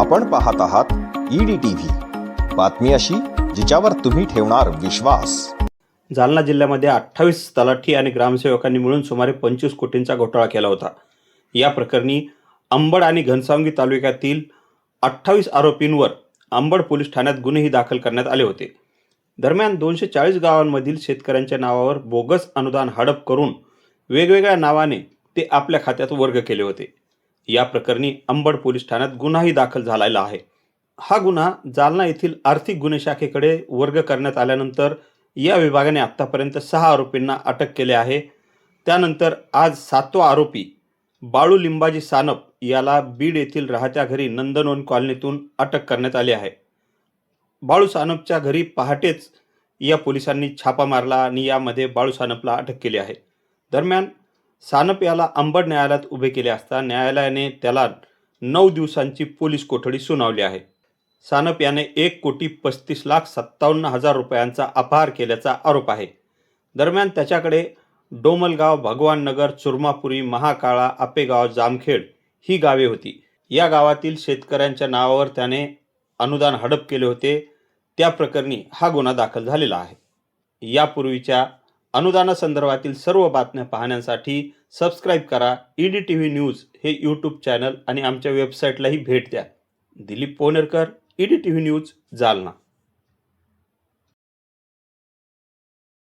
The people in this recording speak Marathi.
आपण पाहत आहात ईडी टीव्ही. बातमी अशी जिच्यावर तुम्ही ठेवणार विश्वास. जालना जिल्ह्यामध्ये अठ्ठावीस तलाठी आणि ग्रामसेवकांनी मिळून सुमारे पंचवीस कोटींचा घोटाळा केला होता. या प्रकरणी अंबड आणि घनसावंगी तालुक्यातील अठ्ठावीस आरोपींवर अंबड पोलीस ठाण्यात गुन्हेही दाखल करण्यात आले होते. दरम्यान दोनशे चाळीस गावांमधील शेतकऱ्यांच्या नावावर बोगस अनुदान हडप करून वेगवेगळ्या नावाने ते आपल्या खात्यात वर्ग केले होते. या प्रकरणी अंबड पोलीस ठाण्यात गुन्हाही दाखल झालेला आहे. हा गुन्हा जालना येथील आर्थिक गुन्हे शाखेकडे वर्ग करण्यात आल्यानंतर या विभागाने आत्तापर्यंत सहा आरोपींना अटक केले आहे. त्यानंतर आज सातवा आरोपी बाळू लिंबाजी सानप याला बीड येथील राहत्या घरी नंदनवन कॉलनीतून अटक करण्यात आली आहे. बाळू सानपच्या घरी पहाटेच या पोलिसांनी छापा मारला आणि यामध्ये बाळू सानपला अटक केली आहे. दरम्यान सानप याला अंबड न्यायालयात उभे केले असता न्यायालयाने त्याला नऊ दिवसांची पोलीस कोठडी सुनावली आहे. सानप याने एक कोटी पस्तीस लाख सत्तावन्न हजार रुपयांचा अपहार केल्याचा आरोप आहे. दरम्यान त्याच्याकडे डोमलगाव भगवाननगर चुरमापुरी महाकाळा आपेगाव जामखेड ही गावे होती. या गावातील शेतकऱ्यांच्या नावावर त्याने अनुदान हडप केले होते. त्या प्रकरणी हा गुन्हा दाखल झालेला आहे. यापूर्वीच्या अनुदानासंदर्भातील सर्व बातम्या पाहण्यासाठी सबस्क्राईब करा. E D T V news हे यूट्यूब चॅनल आणि आमच्या वेबसाईटलाही भेट द्या. Dilip Ponerkar E D T V news Jalna.